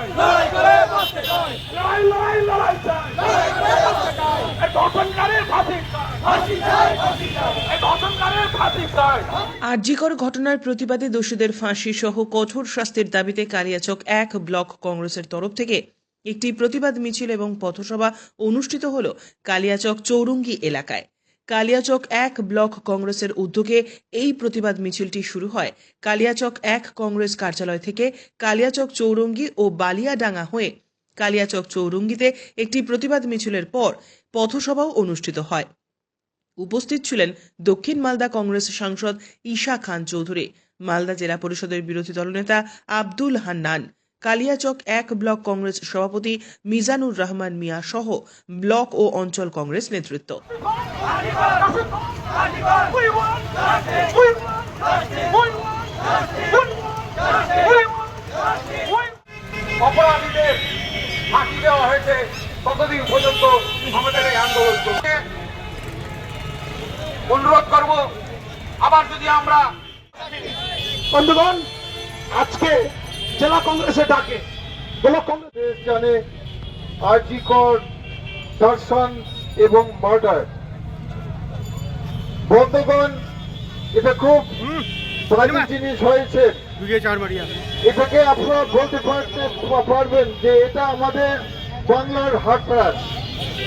চাই লড়াই করে বাঁচতে চাই লড়াই লড়াই লড়াই চাই লড়াই করে বাঁচতে চাই এই দর্শনকারীর ফাঁসি চাই ফাঁসি চাই ফাঁসি চাই এই দর্শনকারীর ফাঁসি চাই আরজিকর ঘটনার প্রতিবাদে দোষীদের ফাঁসি সহ কঠোর শাস্তির দাবিতে কালিয়াচক এক ব্লক কংগ্রেসের তরফ থেকে একটি প্রতিবাদ মিছিল এবং পথসভা অনুষ্ঠিত হল কালিয়াচক চৌরঙ্গি এলাকায়। কালিয়াচক এক ব্লক কংগ্রেসের উদ্যোগে এই প্রতিবাদ মিছিলটি শুরু হয়। কালিয়াচক এক কংগ্রেস কার্যালয় থেকে কালিয়াচক চৌরঙ্গি ও বালিয়াডাঙ্গা হয়ে কালিয়াচক চৌরঙ্গিতে একটি প্রতিবাদ মিছিলের পর পথসভাও অনুষ্ঠিত হয়। উপস্থিত ছিলেন দক্ষিণ মালদা কংগ্রেস সাংসদ ঈশা খান চৌধুরী, মালদা জেলা পরিষদের বিরোধী দলনেতা আব্দুল হান্নান কালিয়াচক এক ব্লক কংগ্রেস সভাপতি মিজানুর রহমান মিয়া সহ ব্লক ও অঞ্চল কংগ্রেস নেতৃত্ব. অপরাধীদের দেওয়া হয়েছে ততদিন পর্যন্ত আমাদের এই আন্দোলন চলছে অনুরোধ করব আবার যদি আমরা বন্ধুগণ আজকে জেলা কংগ্রেসে ডাকে। ব্লক কংগ্রেস জানে আরজিকর ধর্ষণ এবং মার্ডার। বন্ধুগণ এটা খুব ভারী জিনিস হয়েছে। এটাকে আপনারা বলতে পারবেন যে এটা আমাদের বাংলার হাতরাস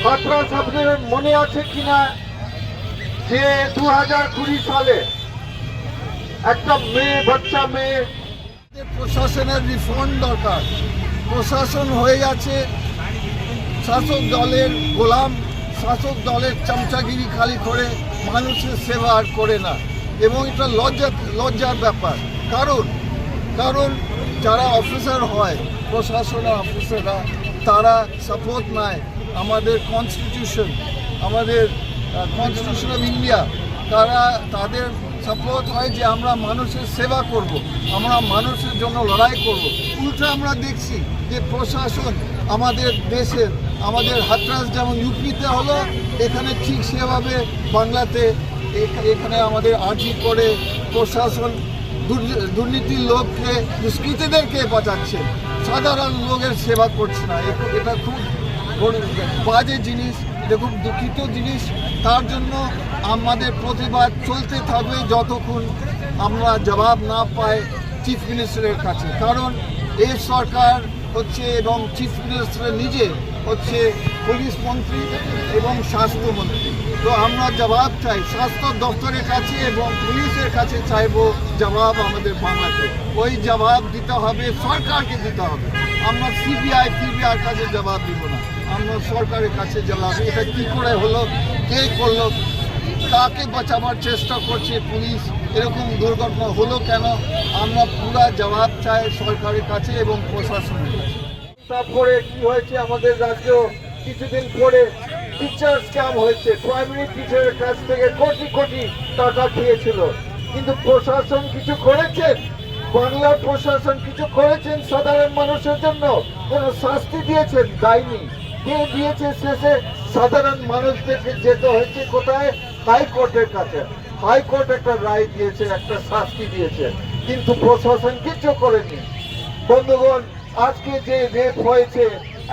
হাতরাস আপনাদের মনে আছে কিনা? যে দু হাজার কুড়ি সালে একটা মেয়ে বাচ্চা মেয়ে প্রশাসনের রিফর্ম দরকার। প্রশাসন হয়ে যাচ্ছে শাসক দলের গোলাম, শাসক দলের চামচাগিরি খালি করে মানুষের সেবা আর করে না। এবং এটা লজ্জা, লজ্জার ব্যাপার। কারণ কারণ যারা অফিসার হয়, প্রশাসনের অফিসাররা, তারা সাপোর্ট নেয় আমাদের কনস্টিটিউশন আমাদের কনস্টিটিউশন অফ ইন্ডিয়া তারা, তাদের সাপোর্ট হয় যে আমরা মানুষের সেবা করব। আমরা মানুষের জন্য লড়াই করব। উল্টো আমরা দেখছি যে প্রশাসন আমাদের দেশের, আমাদের হাতরাস যেমন ইউপিতে হলো, এখানে ঠিক সেভাবে বাংলাতে এখ- এখানে আমাদের আর্জি করে প্রশাসন দুর্নীতির লোককে, দুষ্কৃতীদেরকে বাঁচাচ্ছে সাধারণ লোকের সেবা করছে না এটা খুব বাজে জিনিস খুব দুঃখিত জিনিস, তার জন্য আমাদের প্রতিবাদ চলতে থাকবে যতক্ষণ আমরা জবাব না পাই চিফ মিনিস্টারের কাছে। কারণ এই সরকার হচ্ছে এবং চিফ মিনিস্টার নিজে হচ্ছে পুলিশ মন্ত্রী এবং স্বাস্থ্যমন্ত্রী তো আমরা জবাব চাই, স্বাস্থ্য দপ্তরের কাছে এবং পুলিশের কাছে চাইব জবাব আমাদের বাংলাতে। ওই জবাব দিতে হবে, সরকারকে দিতে হবে। আমরা সিবিআই সিবিআর কাছে জবাব দিব না। আমরা সরকারের কাছে জবাব, এটা কী করে হলো, কে করল তাকে বাঁচাবার চেষ্টা করছে পুলিশ, এরকম দুর্ঘটনা হলো কেন? আমরা পুরা জবাব চাই সরকারের কাছে এবং প্রশাসনের কাছে। তারপরে কি হয়েছে আমাদের রাজ্য কিছুদিন পরে টিচার স্ক্যাম হয়েছে। প্রাইমারি টিচারের কাছ থেকে কোটি কোটি টাকা খেয়েছিল। কিন্তু প্রশাসন কিছু করেছেন বাংলার প্রশাসন কিছু করেছেন সাধারণ মানুষের জন্য? কোনো শাস্তি দিয়েছেন? দেয়নি। কে দিয়েছে শেষে? সাধারণ মানুষদেরকে যেতে হয়েছে কোথায়? হাইকোর্টের কাছে। হাইকোর্ট একটা রায় দিয়েছে, একটা শাস্তি দিয়েছে। কিন্তু প্রশাসন কিছু করেনি। বন্ধুগণ আজকে যে রেপ হয়েছে,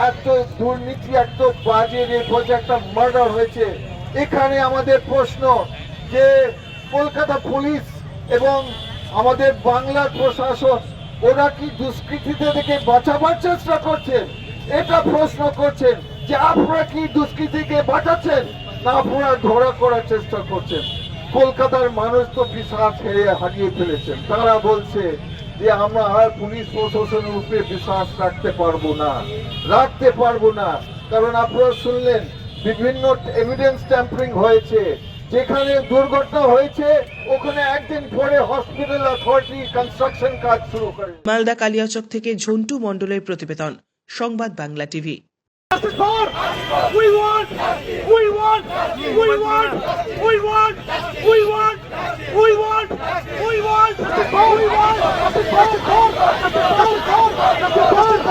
এত দুর্নীতি, এত বাজে রেপ হয়েছে, একটা মার্ডার হয়েছে। এখানে আমাদের প্রশ্ন যে কলকাতা পুলিশ এবং আমাদের বাংলার প্রশাসন, ওরা কি দুষ্কৃতীদেরকে বাঁচাবার চেষ্টা করছেন? এটা প্রশ্ন করছেন যে আপনারা কি দুষ্কৃতীকে বাঁচাচ্ছেন? না, আপনারা ধরা করার চেষ্টা করছেন। কলকাতার মানুষ তো বিশ্বাস হেরে হারিয়ে ফেলেছেন। তারা বলছে যে আমরা আর পুলিশ প্রশাসনের উপরে বিশ্বাস রাখতে পারব না রাখতে পারব না কারণ আপনারা শুনলেন বিভিন্ন এভিডেন্স ট্যাম্পারিং হয়েছে যেখানে দুর্ঘটনা হয়েছে ওখানে একদিন পরে হসপিটাল অথরিটি কনস্ট্রাকশন কাজ শুরু করে মালদা কালিয়াচক থেকে ঝন্টু মণ্ডলের প্রতিবেদন সংবাদ Bangla TV we want, we want, we want, we want, we want. Let's go!